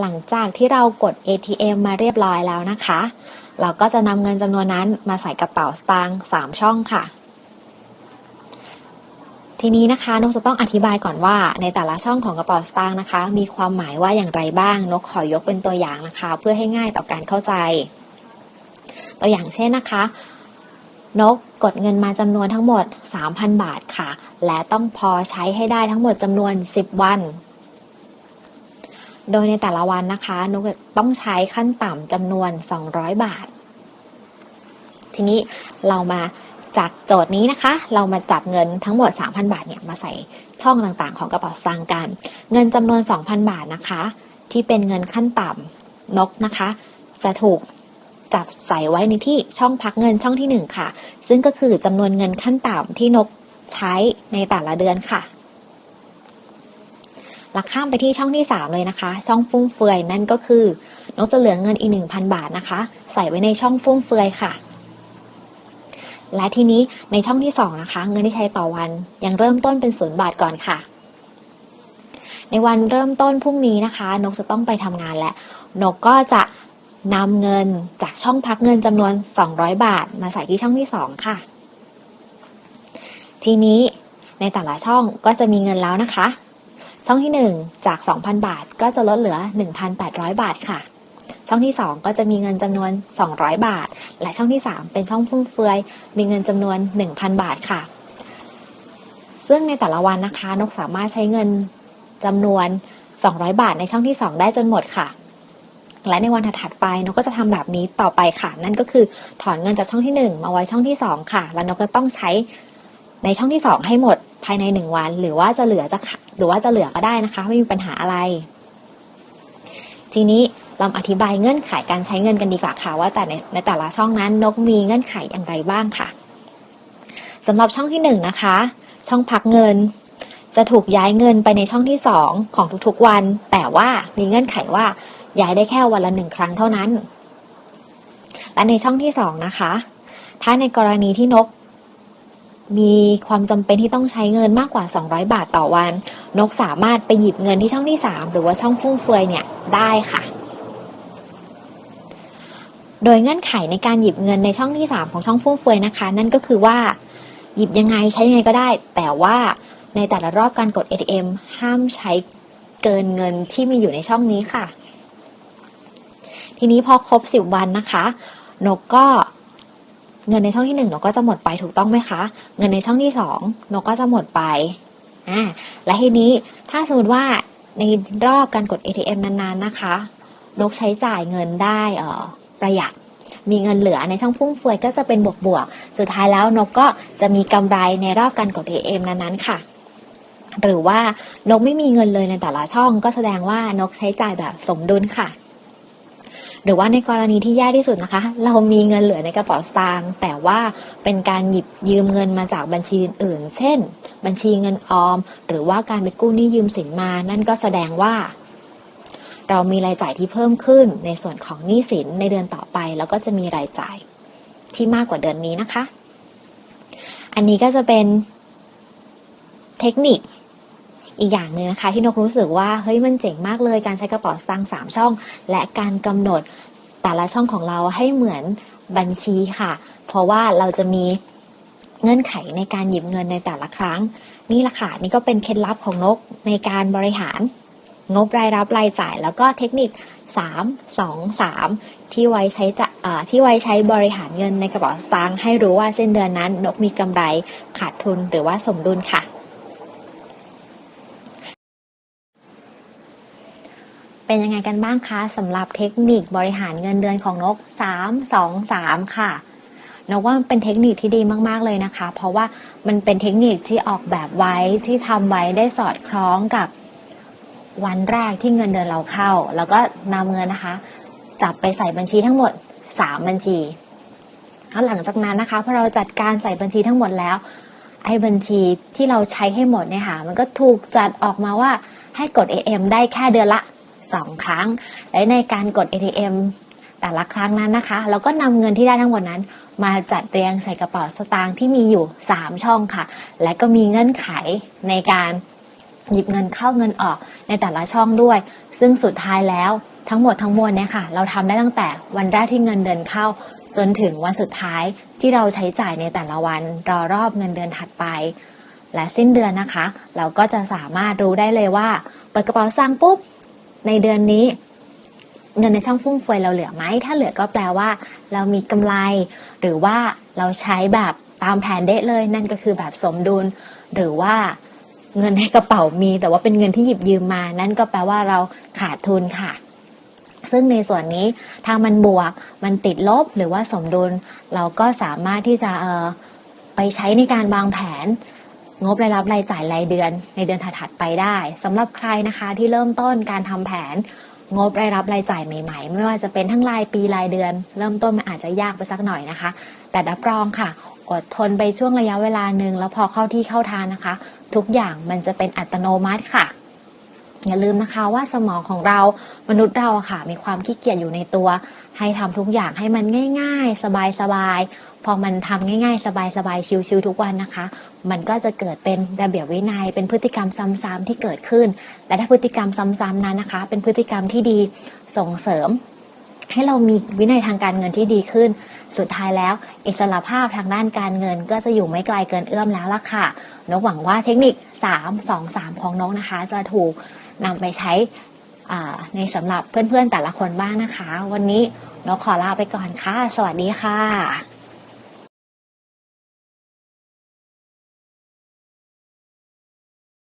หลังจากที่เรากด ATM มาเรียบร้อยแล้วนะคะ เราก็จะนำเงินจำนวนนั้นมาใส่กระเป๋าสตางค์3ช่องค่ะ ทีนี้นะคะนกจะต้องอธิบายก่อนว่าในแต่ละช่องของกระเป๋าสตางค์นะคะ มีความหมายว่าอย่างไรบ้าง นกขอยกเป็นตัวอย่างนะคะ เพื่อให้ง่ายต่อการเข้าใจ ตัวอย่างเช่นนะคะ นกกดเงินมาจำนวนทั้งหมด 3,000 บาทค่ะ และต้องพอใช้ให้ได้ทั้งหมดจำนวน 10 วัน โดยในแต่ละวันนะคะนกต้องใช้ขั้นต่ำจำนวน 200 บาท ทีนี้เรามาจากโจทย์นี้นะคะ เรามาจับเงินทั้งหมด 3,000 บาทเนี่ยมาใส่ช่องต่างๆ ของกระเป๋าสตางค์กัน เงินจำนวน 2,000 บาทนะคะ ที่เป็นเงินขั้นต่ำนกนะคะ จะถูกจับใส่ไว้ในที่ช่องพักเงินช่องที่ 1 ค่ะ ซึ่งก็คือจำนวนเงินขั้นต่ำที่นกใช้ในแต่ละเดือนค่ะ ลักข้ามไปที่ช่องที่ 3 เลยนะคะ ช่องฟุ่มเฟือยนั่นก็คือนกจะเหลือเงินอีก 1,000 บาทนะคะ ใส่ไว้ในช่องฟุ่มเฟือยค่ะ และทีนี้ในช่องที่ 2 นะคะ เงินที่ใช้ต่อวันยังเริ่มต้นเป็นศูนย์บาทก่อนค่ะ ในวันเริ่มต้นพรุ่งนี้นะคะ นกจะต้องไปทำงานและนกก็จะนำเงินจากช่องพักเงินจำนวน 200 บาท มาใส่ที่ช่องที่ 2 ค่ะ ทีนี้ในแต่ละช่องก็จะมีเงินแล้วนะคะ ช่องที่ 1 จาก 2,000 บาท ก็จะลดเหลือ 1,800 บาทค่ะ ช่องที่ 2 ก็จะมีเงินจำนวน 200 บาท และช่องที่ 3 เป็นช่องฟุ่มเฟือย มีเงินจำนวน 1,000 บาทค่ะ ซึ่งในแต่ละวันนะคะ นกสามารถใช้เงินจำนวน 200 บาทในช่องที่ 2 ได้จนหมดค่ะและในวันถัดไปนกก็จะทำแบบนี้ต่อไปค่ะ นั่นก็คือถอนเงินจากช่องที่ 1 มาไว้ช่องที่ 2 ค่ะ แล้วนกก็ต้องใช้ ในช่องที่ 2 ให้หมดภายใน 1 วัน หรือว่าจะเหลือจะหรือว่าจะเหลือก็ได้นะคะ ไม่มีปัญหาอะไร ทีนี้เราอธิบายเงื่อนไขการใช้เงินกันดีกว่าค่ะ ว่าแต่ในในแต่ละช่องนั้นนกมีเงื่อนไขอย่างไรบ้างค่ะสำหรับช่องที่1นะคะ ช่องพักเงิน จะถูกย้ายเงินไปในช่องที่ 2 ของทุกๆวัน แต่ว่ามีเงื่อนไขว่าย้ายได้แค่วันละหนึ่งครั้งเท่านั้น และในช่องที่ 2 นะคะ ถ้าในกรณีที่นก มีความจำเป็นที่ต้องใช้เงินมากกว่า 200 บาทต่อวัน นกสามารถไปหยิบเงินที่ช่องที่ 3 หรือว่าช่องฟุ่มเฟือยเนี่ยได้ค่ะ โดยเงื่อนไขในการหยิบเงินในช่องที่ 3 ของช่องฟุ่มเฟือยนะคะ นั่นก็คือว่า หยิบยังไงใช้ยังไงก็ได้ แต่ว่าในแต่ละรอบการกด ATM ห้ามใช้เกินเงินที่มีอยู่ในช่องนี้ค่ะ ทีนี้พอครบ 10 วันนะคะ นกก็ เงินในช่องที่1นกก็จะหมดไปถูกต้องไหมคะ เงินในช่องที่2นกก็จะหมดไปอ่าและทีนี้ถ้าสมมติว่าในรอบการกด ATM นานๆนะคะ นกใช้จ่ายเงินได้เอ่อประหยัด มีเงินเหลือในช่องฟุ่มเฟือยก็จะเป็นบวกบวกๆสุดท้ายแล้วนกก็จะมีกำไรในรอบการกด ATM นั้นๆค่ะ หรือว่านกไม่มีเงินเลยในแต่ละช่อง ก็แสดงว่านกใช้จ่ายแบบสมดุลค่ะ หรือว่าในกรณีที่แย่ที่สุดนะคะ เรามีเงินเหลือในกระเป๋าสตางค์แต่ว่าเป็นการหยิบยืมเงินมาจากบัญชีอื่นๆเช่น บัญชีเงินออม หรือว่าการไปกู้หนี้ยืมสินมา นั่นก็แสดงว่า เรามีรายจ่ายที่เพิ่มขึ้นในส่วนของหนี้สินในเดือนต่อไป แล้วก็จะมีรายจ่ายที่มากกว่าเดือนนี้นะคะ อันนี้ก็จะเป็นเทคนิค อีกอย่างหนึ่งนะคะ ที่นกรู้สึกว่าเฮ้ยมันเจ๋งมากเลยการใช้กระเป๋าสตางค์สามช่อง และการกำหนดแต่ละช่องของเราให้เหมือนบัญชีค่ะ เพราะว่าเราจะมีเงื่อนไขในการหยิบเงินในแต่ละครั้ง นี่แหละค่ะนี่ก็เป็นเคล็ดลับของนกในการบริหารงบรายรับรายจ่าย แล้วก็เทคนิค 3 2 3 ที่ไว้ใช้จะที่ไว้ใช้บริหารเงินในกระเป๋าสตางค์ให้รู้ว่าเส้นเดือนนั้นนกมีกำไรขาดทุนหรือว่าสมดุลค่ะ เป็นยังไงกันบ้างคะสำหรับเทคนิคบริหารเงินเดือนของนก 3 2 3 ค่ะนกว่ามันเป็นเทคนิคที่ดีมาก ๆ เลยนะคะ เพราะว่ามันเป็นเทคนิคที่ออกแบบไว้ที่ทำไว้ได้สอดคล้องกับวันแรกที่เงินเดือนเราเข้า แล้วก็นำเงินนะคะ จับไปใส่บัญชีทั้งหมด 3 บัญชีแล้วหลังจากนั้นนะคะพอเราจัดการใส่บัญชีทั้งหมดแล้ว ไอ้บัญชีที่เราใช้ให้หมดเนี่ยค่ะมันก็ถูกจัดออกมาว่าให้กด AM ได้แค่เดือนละ 2 ครั้ง และในการกด ATM แต่ละครั้งนั้นนะคะ เราก็นำเงินที่ได้ทั้งหมดนั้น มาจัดเรียงใส่กระเป๋าสตางค์ที่มีอยู่ 3 ช่องค่ะ และก็มีเงื่อนไขในการหยิบเงินเข้าเงินออกในแต่ละช่องด้วย ซึ่งสุดท้ายแล้วทั้งหมดทั้งมวลเนี่ยค่ะ เราทำได้ตั้งแต่วันแรกที่เงินเดือนเข้า จนถึงวันสุดท้ายที่เราใช้จ่ายในแต่ละวันรอรอบเงินเดือนถัดไป และสิ้นเดือนนะคะ เราก็จะสามารถรู้ได้เลยว่าเปิดกระเป๋าสร้างปุ๊บ ในเดือนนี้ เงินในช่องฟุ่มเฟือยเราเหลือไหม ถ้าเหลือก็แปลว่า เรามีกำไร หรือว่าเราใช้แบบตามแผนเดะเลย นั่นก็คือแบบสมดุล หรือว่าเงินในกระเป๋ามี แต่ว่าเป็นเงินที่หยิบยืมมา นั่นก็แปลว่าเราขาดทุนค่ะ ซึ่งในส่วนนี้ถ้ามันบวกมันติดลบหรือว่าสมดุล เราก็สามารถที่จะเออไปใช้ในการวางแผน งบรายรับรายจ่ายรายเดือนในเดือนถัดๆไปได้สำหรับใครนะคะที่เริ่มต้นการทำแผนงบรายรับรายจ่ายใหม่ๆ ไม่ว่าจะเป็นทั้งรายปีรายเดือน เริ่มต้นมันอาจจะยากไปสักหน่อยนะคะ แต่รับรองค่ะ อดทนไปช่วงระยะเวลาหนึ่งแล้วพอเข้าที่เข้าทางนะคะ ทุกอย่างมันจะเป็นอัตโนมัติค่ะ อย่าลืมนะคะว่าสมองของเรามนุษย์เราค่ะ มีความขี้เกียจอยู่ในตัว ให้ทำทุกอย่างให้มันง่าย ๆ สบายๆพอมันทำง่ายๆ สบายๆชิวๆทุกวันนะคะ มันก็จะเกิดเป็นระเบียบวินัย เป็นพฤติกรรมซ้ำๆที่เกิดขึ้น แต่ถ้าพฤติกรรมซ้ำๆนั้นนะคะ เป็นพฤติกรรมที่ดีส่งเสริม ให้เรามีวินัยทางการเงินที่ดีขึ้น สุดท้ายแล้ว อิสระภาพทางด้านการเงิน ก็จะอยู่ไม่ไกลเกินเอื้อมแล้วล่ะค่ะนกหวังว่าเทคนิค 3 2 3 ของนกนะคะ จะถูกนำไปใช้ ในสำหรับเพื่อนๆแต่ละคนบ้างนะคะ วันนี้เราขอลาไปก่อนค่ะ สวัสดีค่ะ